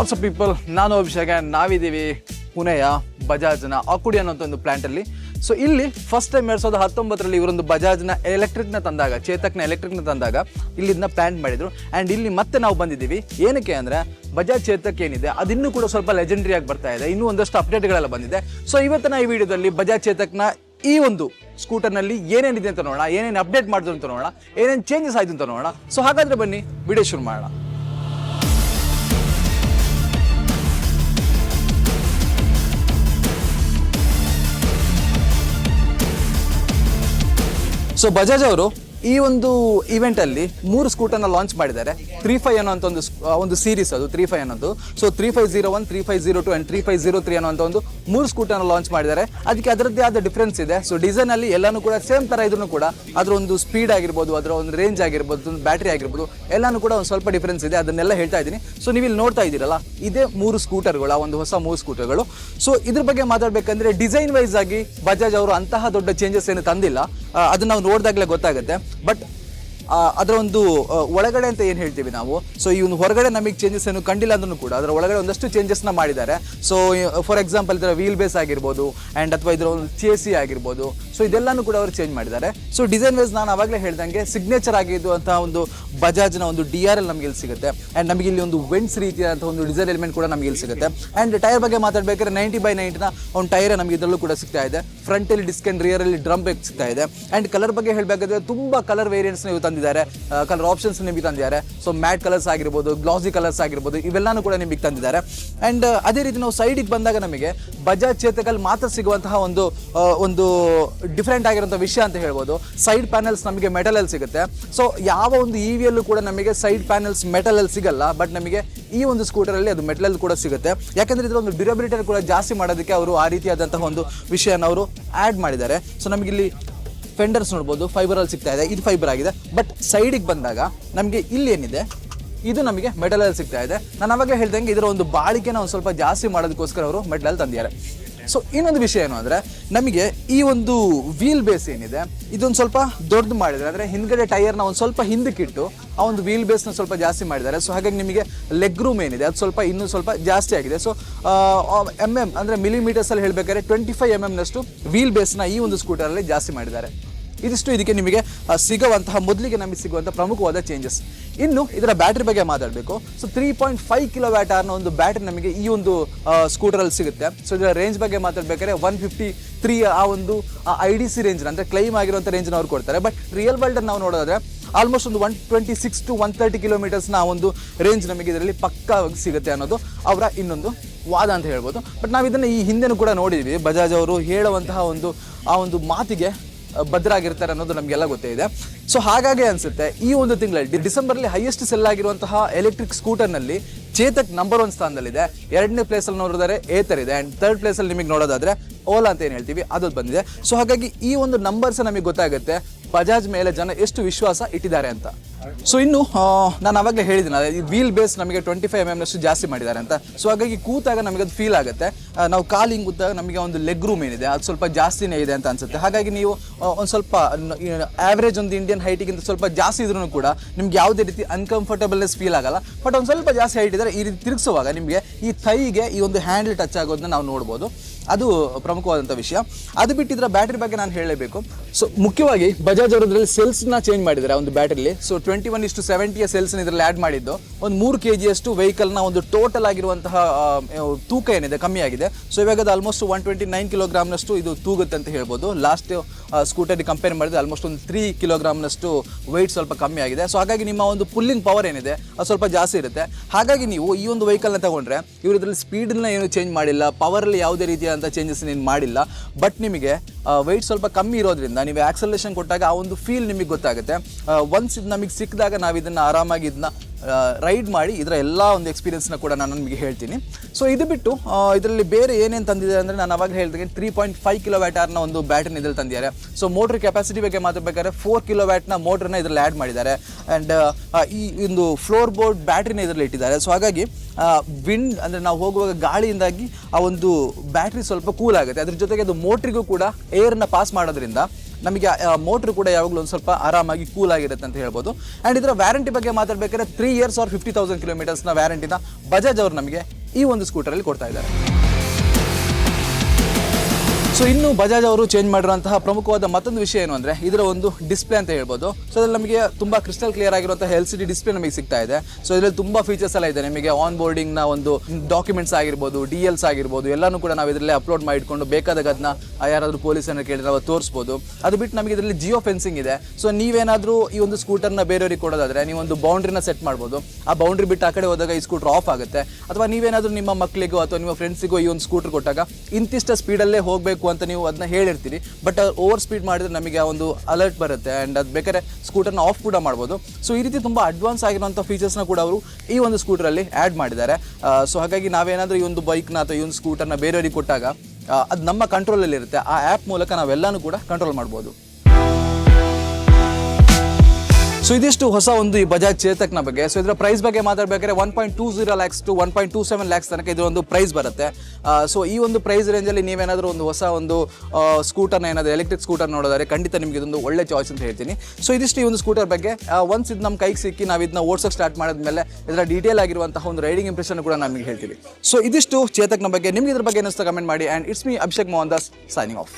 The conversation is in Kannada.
ವಾಟ್ಸಪ್ ಪೀಪಲ್ ನಾನು ಅಭಿಷೇಕ ನಾವಿದ್ದೀವಿ ಪುಣೆಯ ಬಜಾಜ್ನ ಆಕುಡಿ ಅನ್ನೋಂಥ ಒಂದು ಪ್ಲಾಂಟಲ್ಲಿ ಸೊ ಇಲ್ಲಿ ಫಸ್ಟ್ ಟೈಮ್ ಎರಡು ಸಾವಿರದ ಹತ್ತೊಂಬತ್ತರಲ್ಲಿ ಇವರೊಂದು ಬಜಾಜ್ನ ಎಲೆಕ್ಟ್ರಿಕ್ನ ತಂದಾಗ, ಚೇತಕ್ನ ಎಲೆಕ್ಟ್ರಿಕ್ನ ತಂದಾಗ ಇಲ್ಲಿಂದ ಪ್ಲ್ಯಾಂಟ್ ಮಾಡಿದರು. ಆ್ಯಂಡ್ ಇಲ್ಲಿ ಮತ್ತೆ ನಾವು ಬಂದಿದ್ದೀವಿ. ಏನಕ್ಕೆ ಅಂದರೆ ಬಜಾಜ್ ಚೇತಕ್ ಏನಿದೆ, ಅದಿನ್ನೂ ಕೂಡ ಸ್ವಲ್ಪ ಲೆಜೆಂಡ್ರಿ ಆಗಿ ಬರ್ತಾ ಇದೆ. ಇನ್ನೂ ಒಂದಷ್ಟು ಅಪ್ಡೇಟ್ಗಳೆಲ್ಲ ಬಂದಿದೆ. ಸೊ ಇವತ್ತಿನ ಈ ವಿಡಿಯೋದಲ್ಲಿ ಬಜಾಜ್ ಚೇತಕ್ನ ಈ ಒಂದು ಸ್ಕೂಟರ್ನಲ್ಲಿ ಏನೇನಿದೆ ಅಂತ ನೋಡೋಣ, ಏನೇನು ಅಪ್ಡೇಟ್ ಮಾಡಿದ್ರು ಅಂತ ನೋಡೋಣ, ಏನೇನು ಚೇಂಜಸ್ ಆಯಿತು ಅಂತ ನೋಡೋಣ. ಸೊ ಹಾಗಾದರೆ ಬನ್ನಿ, ವಿಡಿಯೋ ಶುರು ಮಾಡೋಣ. ಸೊ ಬಜಾಜ್ ಅವರು ಈ ಒಂದು ಇವೆಂಟಲ್ಲಿ ಮೂರು ಸ್ಕೂಟರ್ನ ಲಾಂಚ್ ಮಾಡಿದ್ದಾರೆ. ತ್ರೀ ಫೈವ್ ಅನ್ನೋಂಥ ಒಂದು ಒಂದು ಸೀರೀಸ್ ಅದು ತ್ರೀ ಫೈವ್ ಅನ್ನೋದು. So three five zero one three five zero two and three five zero three ಅನ್ನೋಂಥ ಒಂದು ಮೂರು ಸ್ಕೂಟರ್ನ ಲಾಂಚ್ ಮಾಡಿದ್ದಾರೆ. ಅದಕ್ಕೆ ಅದರದ್ದೇ ಆದ ಡಿಫ್ರೆನ್ಸ್ ಇದೆ. ಸೊ ಡಿಸೈನ್ ಅಲ್ಲಿ ಎಲ್ಲಾನು ಕೂಡ ಸೇಮ್ ತರ ಇದ್ರೂ ಕೂಡ ಅದರ ಒಂದು ಸ್ಪೀಡ್ ಆಗಿರ್ಬೋದು, ಅದರ ಒಂದು ರೇಂಜ್ ಆಗಿರ್ಬೋದು ಒಂದು ಬ್ಯಾಟ್ರಿ ಆಗಿರ್ಬೋದು, ಎಲ್ಲಾನು ಕೂಡ ಒಂದು ಸ್ವಲ್ಪ ಡಿಫ್ರೆನ್ಸ್ ಇದೆ. ಅದನ್ನೆಲ್ಲ ಹೇಳ್ತಾ ಇದ್ದೀನಿ. ಸೊ ನೀವು ಇಲ್ಲಿ ನೋಡ್ತಾ ಇದ್ದೀರಲ್ಲ, ಇದೇ ಮೂರು ಸ್ಕೂಟರ್ಗಳು ಆ ಒಂದು ಹೊಸ ಮೂರು ಸ್ಕೂಟರ್ಗಳು ಸೊ ಇದ್ರ ಬಗ್ಗೆ ಮಾತಾಡಬೇಕಂದ್ರೆ ಡಿಸೈನ್ ವೈಸ್ ಆಗಿ ಬಜಾಜ್ ಅವರು ಅಂತಹ ದೊಡ್ಡ ಚೇಂಜಸ್ ಏನು ತಂದಿಲ್ಲ. ಅದನ್ನ ನಾವು ನೋಡಿದಾಗಲೇ ಗೊತ್ತಾಗುತ್ತೆ. ಬಟ್ ಅದರ ಒಂದು ಒಳಗಡೆ ಅಂತ ಏನು ಹೇಳ್ತೀವಿ ನಾವು? ಸೊ ಈ ಒಂದು ಹೊರಗಡೆ ನಮಗೆ ಚೇಂಜಸ್ ಏನು ಕಂಡಿಲ್ಲ ಅಂದ್ರೂ ಕೂಡ ಅದರ ಒಳಗಡೆ ಒಂದಷ್ಟು ಚೇಂಜಸ್ನ ಮಾಡಿದ್ದಾರೆ. ಸೊ ಫಾರ್ ಎಕ್ಸಾಂಪಲ್ ಇದರ ವೀಲ್ ಬೇಸ್ ಆಗಿರ್ಬೋದು ಆ್ಯಂಡ್ ಅಥವಾ ಇದರ ಒಂದು ಚೇಸಿ ಆಗಿರ್ಬೋದು. ಸೊ ಇದೆಲ್ಲಾನು ಕೂಡ ಅವರು ಚೇಂಜ್ ಮಾಡಿದ್ದಾರೆ. ಸೊ ಡಿಸೈನ್ ವೈಸ್ ನಾನು ಆವಾಗಲೇ ಹೇಳ್ದಂಗೆ ಸಿಗ್ನೇಚರ್ ಆಗಿರುವಂತಹ ಒಂದು ಬಜಾಜ್ನ ಒಂದು ಡಿ ಆರ್ ಎಲ್ ನಮಗೆ ಇಲ್ಲಿ ಸಿಗುತ್ತೆ. ಆ್ಯಂಡ್ ನಮಗೆ ಇಲ್ಲಿ ಒಂದು ವೆಂಟ್ಸ್ ರೀತಿಯಾದಂಥ ಒಂದು ಡಿಸೈನ್ ಎಲಿಮೆಂಟ್ ಕೂಡ ನಮಗೆ ಇಲ್ಲಿ ಸಿಗುತ್ತೆ. ಆ್ಯಂಡ್ ಟೈರ್ ಬಗ್ಗೆ ಮಾತಾಡಬೇಕಾದ್ರೆ ನೈಂಟಿ ಬೈ ನೈಂಟಿನ ಒಂದು ಟೈರ್ ನಮಗೆ ಇದರಲ್ಲೂ ಕೂಡ ಸಿಗ್ತಾ ಇದೆ. ಫ್ರಂಟಲ್ಲಿ ಡಿಸ್ಕ್ ಆ್ಯಂಡ್ ರಿಯರಲ್ಲಿ ಡ್ರಮ್ ಬೇಕ್ ಸಿಗ್ತಾ ಇದೆ. ಆ್ಯಂಡ್ ಕಲರ್ ಬಗ್ಗೆ ಹೇಳಬೇಕಾದ್ರೆ ತುಂಬ ಕಲರ್ ವೇರಿಯಂಟ್ಸ್ ನೀವು ತಂದಿದ್ದಾರೆ. ಕಲರ್ ಆಪ್ಷನ್ಸ್ ನಿಮಗೆ ತಂದಿದ್ದಾರೆ. ಸೊ ಮ್ಯಾಟ್ ಕಲರ್ಸ್ ಆಗಿರ್ಬೋದು ಗ್ಲಾಸಿ ಕಲರ್ಸ್ ಆಗಿರ್ಬೋದು, ಇವೆಲ್ಲಾನು ಕೂಡ ನಿಮಗೆ ತಂದಿದ್ದಾರೆ. ಆ್ಯಂಡ್ ಅದೇ ರೀತಿ ನಾವು ಸೈಡಿಗೆ ಬಂದಾಗ ನಮಗೆ ಬಜಾಜ್ ಚೇತಕಲ್ಲಿ ಮಾತ್ರ ಸಿಗುವಂತಹ ಒಂದು ಒಂದು ಡಿಫ್ರೆಂಟ್ ಆಗಿರುವಂಥ ವಿಷಯ ಅಂತ ಹೇಳ್ಬೋದು. ಸೈಡ್ ಪ್ಯಾನಲ್ಸ್ ನಮಗೆ ಮೆಟಲಲ್ಲಿ ಸಿಗುತ್ತೆ. ಸೊ ಯಾವ ಒಂದು ಇ ವಿಯಲ್ಲೂ ಕೂಡ ನಮಗೆ ಸೈಡ್ ಪ್ಯಾನಲ್ಸ್ ಮೆಟಲಲ್ಲಿ ಸಿಗಲ್ಲ. ಬಟ್ ನಮಗೆ ಈ ಒಂದು ಸ್ಕೂಟರಲ್ಲಿ ಅದು ಮೆಟಲಲ್ಲಿ ಕೂಡ ಸಿಗುತ್ತೆ. ಯಾಕಂದ್ರೆ ಇದರ ಒಂದು ಡ್ಯೂರಬಿಲಿಟಿ ಕೂಡ ಜಾಸ್ತಿ ಮಾಡೋದಕ್ಕೆ ಅವರು ಆ ರೀತಿಯಾದಂತಹ ಒಂದು ವಿಷಯನ ಅವರು ಆ್ಯಡ್ ಮಾಡಿದ್ದಾರೆ. ಸೊ ನಮಗಿಲ್ಲಿ ಫೆಂಡರ್ಸ್ ನೋಡ್ಬೋದು ಫೈಬರಲ್ಲಿ ಸಿಗ್ತಾ ಇದೆ, ಇದು ಫೈಬರ್ ಆಗಿದೆ. ಬಟ್ ಸೈಡಿಗೆ ಬಂದಾಗ ನಮಗೆ ಇಲ್ಲಿ ಏನಿದೆ? ಇದು ನಮಗೆ ಮೆಟಲಲ್ಲಿ ಸಿಗ್ತಾ ಇದೆ. ನಾನು ಅವಾಗಲೇ ಹೇಳ್ದಂಗೆ ಇದರ ಒಂದು ಬಾಳಿಕೆನ ಒಂದು ಸ್ವಲ್ಪ ಜಾಸ್ತಿ ಮಾಡೋದಕ್ಕೋಸ್ಕರ ಅವರು ಮೆಟಲ್ ತಂದಿದ್ದಾರೆ. ಸೊ ಇನ್ನೊಂದು ವಿಷಯ ಏನು ಅಂದರೆ, ನಮಗೆ ಈ ಒಂದು ವೀಲ್ ಬೇಸ್ ಏನಿದೆ, ಇದೊಂದು ಸ್ವಲ್ಪ ದೊಡ್ಡದು ಮಾಡಿದ್ದಾರೆ. ಅಂದರೆ ಹಿಂದ್ಗಡೆ ಟೈರ್ನ ಒಂದು ಸ್ವಲ್ಪ ಹಿಂದಕ್ಕಿಟ್ಟು ಆ ಒಂದು ವೀಲ್ ಬೇಸ್ನ ಸ್ವಲ್ಪ ಜಾಸ್ತಿ ಮಾಡಿದ್ದಾರೆ. ಸೊ ಹಾಗಾಗಿ ನಿಮಗೆ ಲೆಗ್ ರೂಮ್ ಏನಿದೆ, ಅದು ಸ್ವಲ್ಪ ಇನ್ನೂ ಸ್ವಲ್ಪ ಜಾಸ್ತಿ ಆಗಿದೆ. ಸೊ ಎಂ ಎಂ ಅಂದರೆ ಮಿಲಿಮೀಟರ್ಸಲ್ಲಿ ಹೇಳಬೇಕಾದ್ರೆ ಟ್ವೆಂಟಿ ಫೈವ್ ಎಂ ಎಮ್ನಷ್ಟು ವೀಲ್ ಬೇಸ್ನ ಈ ಒಂದು ಸ್ಕೂಟರಲ್ಲಿ ಜಾಸ್ತಿ ಮಾಡಿದ್ದಾರೆ. ಇದಿಷ್ಟು ಇದಕ್ಕೆ ನಿಮಗೆ ಸಿಗುವಂತಹ ಮೊದಲಿಗೆ ನಮಗೆ ಸಿಗುವಂಥ ಪ್ರಮುಖವಾದ ಚೇಂಜಸ್ ಇನ್ನು ಇದರ ಬ್ಯಾಟ್ರಿ ಬಗ್ಗೆ ಮಾತಾಡಬೇಕು. So three point five kilo watt ಅನ್ನೋ ಒಂದು ಬ್ಯಾಟ್ರಿ ನಮಗೆ ಈ ಒಂದು ಸ್ಕೂಟರಲ್ಲಿ ಸಿಗುತ್ತೆ. ಸೊ ಇದರ ರೇಂಜ್ ಬಗ್ಗೆ ಮಾತಾಡಬೇಕಾದ್ರೆ ಒನ್ ಫಿಫ್ಟಿ ತ್ರೀ ಆ ಒಂದು ಐ ಡಿ ಸಿ ರೇಂಜ್ನ ಅಂದರೆ ಕ್ಲೈಮ್ ಆಗಿರುವಂಥ ರೇಂಜ್ನ ಅವ್ರು ಕೊಡ್ತಾರೆ. ಬಟ್ ರಿಯಲ್ ವರ್ಲ್ಡ್ ನಾವು ನೋಡೋದಾದ್ರೆ ಆಲ್ಮೋಸ್ಟ್ ಒಂದು one twenty six to one thirty ಕಿಲೋಮೀಟರ್ಸ್ನ ಒಂದು ರೇಂಜ್ ನಮಗೆ ಇದರಲ್ಲಿ ಪಕ್ಕಾ ಸಿಗುತ್ತೆ ಅನ್ನೋದು ಅವರ ಇನ್ನೊಂದು ವಾದ ಅಂತ ಹೇಳ್ಬೋದು. ಬಟ್ ನಾವು ಇದನ್ನು ಈ ಹಿಂದೆನೂ ಕೂಡ ನೋಡಿದ್ವಿ. ಬಜಾಜ್ ಅವರು ಹೇಳುವಂತಹ ಒಂದು, ಆ ಒಂದು ಮಾತಿಗೆ ಭದ್ರಾಗಿರ್ತಾರೆ ಅನ್ನೋದು ನಮಗೆಲ್ಲ ಗೊತ್ತೇ ಇದೆ. ಸೊ ಹಾಗಾಗಿ ಅನ್ಸುತ್ತೆ, ಈ ಒಂದು ತಿಂಗಳಲ್ಲಿ ಡಿಸೆಂಬರ್ಲಿ ಹೈಯೆಸ್ಟ್ ಸೆಲ್ ಆಗಿರುವಂತಹ ಎಲೆಕ್ಟ್ರಿಕ್ ಸ್ಕೂಟರ್ನಲ್ಲಿ ಚೇತಕ್ ನಂಬರ್ ಒನ್ ಸ್ಥಾನದಲ್ಲಿದೆ. ಎರಡನೇ ಪ್ಲೇಸಲ್ಲಿ ನೋಡಿದ್ರೆ ಏತರ್ ಇದೆ ಆ್ಯಂಡ್ ಥರ್ಡ್ ಪ್ಲೇಸಲ್ಲಿ ನಿಮಗೆ ನೋಡೋದಾದ್ರೆ ಓಲಾ ಅಂತ ಏನು ಹೇಳ್ತೀವಿ ಅದು ಬಂದಿದೆ. ಸೊ ಹಾಗಾಗಿ ಈ ಒಂದು ನಂಬರ್ಸ್ ನಮಗೆ ಗೊತ್ತಾಗುತ್ತೆ. ಬಜಾಜ್ ಮೇಲೆ ಜನ ಎಷ್ಟು ವಿಶ್ವಾಸ ಇಟ್ಟಿದ್ದಾರೆ ಅಂತ. ಸೊ ಇನ್ನು ನಾನು ಅವಾಗಲೇ ಹೇಳಿದ್ದೀನಿ ಈ ವೀಲ್ ಬೇಸ್ ನಮಗೆ ಟ್ವೆಂಟಿ ಫೈವ್ ಎಂ ಎಮ್ನಷ್ಟು ಜಾಸ್ತಿ ಮಾಡಿದ್ದಾರೆ ಅಂತ. ಸೊ ಹಾಗಾಗಿ ಕೂತಾಗ ನಮಗೆ ಅದು ಫೀಲ್ ಆಗುತ್ತೆ. ನಾವು ಕಾಲಿಂಗ್ ಕೂತಾಗ ನಮಗೆ ಒಂದು ಲೆಗ್ ರೂಮ್ ಏನಿದೆ, ಅದು ಸ್ವಲ್ಪ ಜಾಸ್ತಿನೇ ಇದೆ ಅಂತ ಅನ್ಸುತ್ತೆ. ಹಾಗಾಗಿ ನೀವು ಒಂದು ಸ್ವಲ್ಪ ಆ್ಯಾವ್ರೇಜ್ ಒಂದು ಇಂಡಿಯನ್ ಹೈಟಿಗಿಂತ ಸ್ವಲ್ಪ ಜಾಸ್ತಿ ಇದ್ರೂ ಕೂಡ ನಿಮ್ಗೆ ಯಾವುದೇ ರೀತಿ ಅನ್ಕಂಫರ್ಟಬಲ್ನೆಸ್ ಫೀಲ್ ಆಗಲ್ಲ. ಬಟ್ ಒಂದು ಸ್ವಲ್ಪ ಜಾಸ್ತಿ ಹೈಟ್ ಇದ್ದರೆ ಈ ರೀತಿ ತಿರುಗಿಸುವಾಗ ನಿಮಗೆ ಈ ಥೈಗೆ ಈ ಒಂದು ಹ್ಯಾಂಡಲ್ ಟಚ್ ಆಗೋದನ್ನ ನಾವು ನೋಡ್ಬೋದು. ಅದು ಪ್ರಮುಖವಾದಂಥ ವಿಷಯ. ಅದು ಬಿಟ್ಟಿದ್ರೆ ಬ್ಯಾಟ್ರಿ ಬಗ್ಗೆ ನಾನು ಹೇಳಲೇಬೇಕು. ಸೊ ಮುಖ್ಯವಾಗಿ ಬಜಾಜ್ ಅವರದ್ರಲ್ಲಿ ಸೆಲ್ಸ್ನ ಚೇಂಜ್ ಮಾಡಿದ್ದಾರೆ ಒಂದು ಬ್ಯಾಟ್ರಿಲಿ. ಸೊ ಟ್ವೆಂಟಿ ಒನ್ ಇಷ್ಟು ಸೆವೆಂಟಿಯ ಸೆಲ್ಸ್ನ ಇದರಲ್ಲಿ ಆ್ಯಡ್ ಮಾಡಿದ್ದು. ಒಂದು ಮೂರು ಕೆ ಜಿಯಷ್ಟು ವೆಹಿಕಲ್ನ ಒಂದು ಟೋಟಲ್ ಆಗಿರುವಂತಹ ತೂಕ ಏನಿದೆ, ಕಮ್ಮಿ ಆಗಿದೆ. ಸೊ ಇವಾಗ ಅದು ಆಲ್ಮೋಸ್ಟ್ ಒನ್ ಟ್ವೆಂಟಿ ನೈನ್ ಕಿಲೋಗ್ರಾಮ್ನಷ್ಟು ಇದು ತೂಗುತ್ತೆ ಅಂತ ಹೇಳ್ಬೋದು. ಲಾಸ್ಟ್ ಸ್ಕೂಟರ್ಗೆ ಕಂಪೇರ್ ಮಾಡಿದ್ರೆ ಆಲ್ಮೋಸ್ಟ್ ಒಂದು ತ್ರೀ ಕಿಲೋಗ್ರಾಮ್ನಷ್ಟು ವೆಯ್ಟ್ ಸ್ವಲ್ಪ ಕಮ್ಮಿ ಆಗಿದೆ. ಸೊ ಹಾಗಾಗಿ ನಿಮ್ಮ ಒಂದು ಪುಲ್ಲಿಂಗ್ ಪವರ್ ಏನಿದೆ, ಅದು ಸ್ವಲ್ಪ ಜಾಸ್ತಿ ಇರುತ್ತೆ. ಹಾಗಾಗಿ ನೀವು ಈ ಒಂದು ವೆಹಿಕಲ್ನ ತಗೊಂಡ್ರೆ ಇವರು ಇದರಲ್ಲಿ ಸ್ಪೀಡನ್ನ ಏನು ಚೇಂಜ್ ಮಾಡಿಲ್ಲ ಪವರಲ್ಲಿ ಯಾವುದೇ ರೀತಿಯಾದಂಥ ಚೇಂಜಸ್ ನೀನು ಮಾಡಿಲ್ಲ. ಬಟ್ ನಿಮಗೆ ವೆಯ್ಟ್ ಸ್ವಲ್ಪ ಕಮ್ಮಿ ಇರೋದ್ರಿಂದ ನೀವು ಆಕ್ಸಲೇಷನ್ ಕೊಟ್ಟಾಗ ಆ ಒಂದು ಫೀಲ್ ನಿಮಗೆ ಗೊತ್ತಾಗುತ್ತೆ. ಒನ್ಸ್ ಇದು ನಮಗೆ ಸಿಕ್ಕಿದಾಗ ನಾವು ಇದನ್ನು ಆರಾಮಾಗಿ ಇದನ್ನ ರೈಡ್ ಮಾಡಿ ಇದರ ಎಲ್ಲ ಒಂದು ಎಕ್ಸ್ಪೀರಿಯನ್ಸ್ನ ಕೂಡ ನಾನು ನಿಮಗೆ ಹೇಳ್ತೀನಿ. ಸೊ ಇದು ಬಿಟ್ಟು ಇದರಲ್ಲಿ ಬೇರೆ ಏನೇನು ತಂದಿದೆ ಅಂದರೆ ನಾನು ಅವಾಗ ಹೇಳಿದಾಗ ತ್ರೀ ಪಾಯಿಂಟ್ ಫೈವ್ ಕಿಲೋ ವ್ಯಾಟರ್ನ ಒಂದು ಬ್ಯಾಟ್ರಿನ ಇದ್ರಲ್ಲಿ ತಂದಿದ್ದಾರೆ. ಸೊ ಮೋಟ್ರ್ ಕೆಪಾಸಿಟಿ ಬಗ್ಗೆ ಮಾತಾಡ್ಬೇಕಾದ್ರೆ ಫೋರ್ ಕಿಲೋ ವ್ಯಾಟ್ನ ಮೋಟ್ರನ್ನ ಇದರಲ್ಲಿ ಆ್ಯಡ್ ಮಾಡಿದ್ದಾರೆ. ಆ್ಯಂಡ್ ಈ ಒಂದು ಫ್ಲೋರ್ ಬೋರ್ಡ್ ಬ್ಯಾಟ್ರಿನ ಇದರಲ್ಲಿ ಇಟ್ಟಿದ್ದಾರೆ. ಸೊ ಹಾಗಾಗಿ ವಿಂಡ್ ಅಂದರೆ ನಾವು ಹೋಗುವಾಗ ಗಾಳಿಯಿಂದಾಗಿ ಆ ಒಂದು ಬ್ಯಾಟ್ರಿ ಸ್ವಲ್ಪ ಕೂಲ್ ಆಗುತ್ತೆ. ಅದ್ರ ಜೊತೆಗೆ ಅದು ಮೋಟ್ರಿಗೂ ಕೂಡ ಏರ್ನ ಪಾಸ್ ಮಾಡೋದ್ರಿಂದ ನಮಗೆ ಮೋಟ್ರ್ ಕೂಡ ಯಾವಾಗಲೂ ಒಂದು ಸ್ವಲ್ಪ ಆರಾಮಾಗಿ ಕೂಲ್ ಆಗಿರುತ್ತೆ ಅಂತ ಹೇಳ್ಬೋದು. ಆ್ಯಂಡ್ ಇದರ ವ್ಯಾರಂಟಿ ಬಗ್ಗೆ ಮಾತಾಡಬೇಕಾದ್ರೆ three years or fifty thousand ಕಿಲೋಮೀಟರ್ಸ್ನ ವ್ಯಾರಂಟಿನ ಬಜಾಜ್ ಅವರು ನಮಗೆ ಈ ಒಂದು ಸ್ಕೂಟರಲ್ಲಿ ಕೊಡ್ತಾ ಇದ್ದಾರೆ. ಸೊ ಇನ್ನು ಬಜಾಜ್ ಅವರು ಚೇಂಜ್ ಮಾಡಿರುವಂತಹ ಪ್ರಮುಖವಾದ ಮತ್ತೊಂದು ವಿಷಯ ಏನು ಅಂದ್ರೆ, ಇದರ ಒಂದು ಡಿಸ್ಪ್ಲೇ ಅಂತ ಹೇಳ್ಬೋದು. ಸೊ ಅದ್ರಲ್ಲಿ ನಮಗೆ ತುಂಬಾ ಕ್ರಿಸ್ಟಲ್ ಕ್ಲಿಯರ್ ಆಗಿರುವಂತಹ ಎಲ್ ಸಿ ಡಿಸ್ಪ್ಲೇ ನಮಗೆ ಸಿಗ್ತಾ ಇದೆ. ಸೊ ಇದರಲ್ಲಿ ತುಂಬಾ ಫೀಚರ್ಸ್ ಎಲ್ಲ ಇದೆ. ನಿಮಗೆ ಆನ್ ಬೋರ್ಡಿಂಗ್ನ ಒಂದು ಡಾಕ್ಯುಮೆಂಟ್ಸ್ ಆಗಿರ್ಬೋದು ಡಿ ಎಲ್ಸ್ ಆಗಿರ್ಬೋದು, ಎಲ್ಲಾನು ಕೂಡ ನಾವು ಇದರಲ್ಲಿ ಅಪ್ಲೋಡ್ ಮಾಡಿ ಇಟ್ಕೊಂಡು ಬೇಕಾದಾಗ ಅದನ್ನ ಯಾರಾದರೂ ಪೊಲೀಸನ್ನು ಕೇಳಿದ್ರೆ ನಾವು ತೋರಿಸ್ಬೋದು. ಅದು ಬಿಟ್ಟು ನಮಗೆ ಇದರಲ್ಲಿ ಜಿಯೋ ಫೆನ್ಸಿಂಗ್ ಇದೆ. ಸೊ ನೀವೇನಾದರೂ ಈ ಒಂದು ಸ್ಕೂಟರ್ನ ಬೇರೆಯವರಿಗೆ ಕೊಡೋದಾದ್ರೆ, ನೀವು ಒಂದು ಬೌಂಡ್ರಿನ ಸೆಟ್ ಮಾಡ್ಬೋದು. ಆ ಬೌಂಡ್ರಿ ಬಿಟ್ಟು ಆ ಕಡೆ ಹೋದಾಗ ಈ ಸ್ಕೂಟರ್ ಆಫ್ ಆಗುತ್ತೆ. ಅಥವಾ ನೀವೇನಾದರೂ ನಿಮ್ಮ ಮಕ್ಕಳಿಗೋ ಅಥವಾ ನಿಮ್ಮ ಫ್ರೆಂಡ್ಸಿಗೋ ಈ ಒಂದು ಸ್ಕೂಟರ್ ಕೊಟ್ಟಾಗ, ಇಂತಿಷ್ಟ ಸ್ಪೀಡಲ್ಲೇ ಹೋಗಬೇಕು ಅಂತ ನೀವು ಅದನ್ನ ಹೇಳಿರ್ತೀರಿ. ಬಟ್ ಓವರ್ ಸ್ಪೀಡ್ ಮಾಡಿದ್ರೆ ನಮಗೆ ಆ ಒಂದು ಅಲರ್ಟ್ ಬರುತ್ತೆ ಆ್ಯಂಡ್ ಅದು ಬೇಕಾದ್ರೆ ಸ್ಕೂಟರ್ನ ಆಫ್ ಕೂಡ ಮಾಡ್ಬೋದು. ಸೊ ಈ ರೀತಿ ತುಂಬ ಅಡ್ವಾನ್ಸ್ ಆಗಿರುವಂಥ ಫೀಚರ್ಸ್ನ ಕೂಡ ಅವರು ಈ ಒಂದು ಸ್ಕೂಟರಲ್ಲಿ ಆ್ಯಡ್ ಮಾಡಿದ್ದಾರೆ. ಸೊ ಹಾಗಾಗಿ ನಾವೇನಾದರೂ ಈ ಒಂದು ಬೈಕ್ನ ಅಥವಾ ಈ ಒಂದು ಸ್ಕೂಟರ್ನ ಬೇರೆಯವರಿಗೆ ಕೊಟ್ಟಾಗ ಅದು ನಮ್ಮ ಕಂಟ್ರೋಲಲ್ಲಿರುತ್ತೆ ಆ ಆ್ಯಪ್ ಮೂಲಕ ನಾವೆಲ್ಲನೂ ಕೂಡ ಕಂಟ್ರೋಲ್ ಮಾಡ್ಬೋದು. ಸೊ ಇದಿಷ್ಟು ಹೊಸ ಒಂದು ಈ ಬಜಾಜ್ ಚೇತಕ್ನ ಬಗ್ಗೆ. ಸೊ ಇದರ ಪ್ರೈಸ್ ಬಗ್ಗೆ ಮಾತಾಡಬೇಕಾದ್ರೆ one point two zero lakhs to one point two seven lakhs ತನಕ ಇದು ಒಂದು ಪ್ರೈಸ್ ಬರುತ್ತೆ. ಸೊ ಈ ಒಂದು ಪ್ರೈಸ್ ರೇಂಜಲ್ಲಿ ನೀವೇನಾದರೂ ಒಂದು ಹೊಸ ಒಂದು ಸ್ಕೂಟರ್ನ ಏನಾದರೂ ಎಲೆಕ್ಟ್ರಿಕ್ ಸ್ಕೂಟರ್ ನೋಡೋದಾದ್ರೆ ಖಂಡಿತ ನಿಮಗೆ ಇದೊಂದು ಒಳ್ಳೆ ಚಾಯ್ಸ್ ಅಂತ ಹೇಳ್ತೀನಿ. ಸೊ ಇದಿಷ್ಟು ಈ ಒಂದು ಸ್ಕೂಟರ್ ಬಗ್ಗೆ ಒನ್ಸ್ ಇದು ನಮ್ಮ ಕೈಗೆ ಸಿಕ್ಕಿ ನಾವು ಇದನ್ನ ಓಡಿಸೋಕೆ ಸ್ಟಾರ್ಟ್ ಮಾಡಿದ್ಮೇಲೆ ಇದರ ಡೀಟೇಲ್ ಆಗಿರುವಂತಹ ಒಂದು ರೈಡಿಂಗ್ ಇಂಪ್ರೆಷನ್ ಕೂಡ ನಮಗೆ ಹೇಳ್ತೀವಿ. ಸೊ ಇದಿಷ್ಟು ಚೇತಕ್ನ ಬಗ್ಗೆ. ನಿಮ್ಗೆ ಇದ್ರ ಬಗ್ಗೆ ಏನಿಸ್ತಾ ಕಮೆಂಟ್ ಮಾಡಿ. And it's me Abhishek Mohan Das signing off